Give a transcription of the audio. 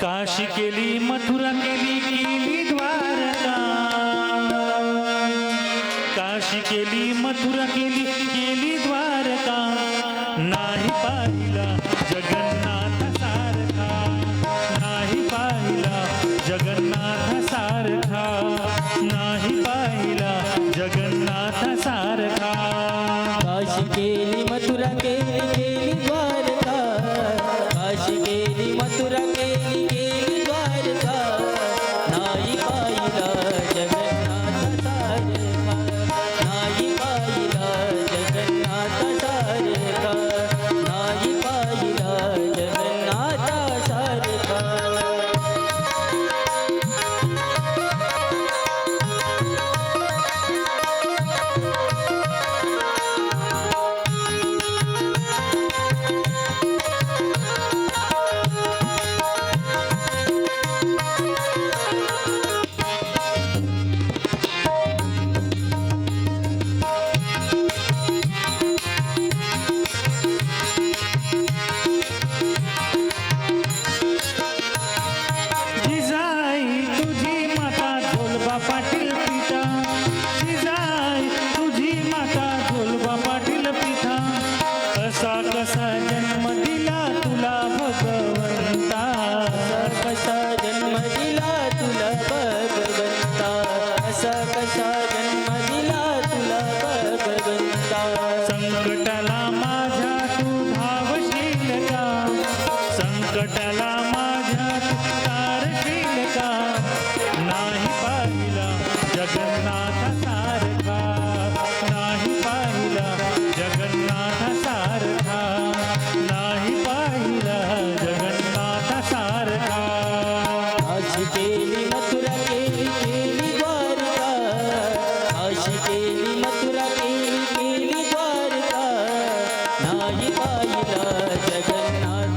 काशी केली मथुरा केली केली द्वारका. काशी केली मथुरा केली नायिकायिला जगन्नाथ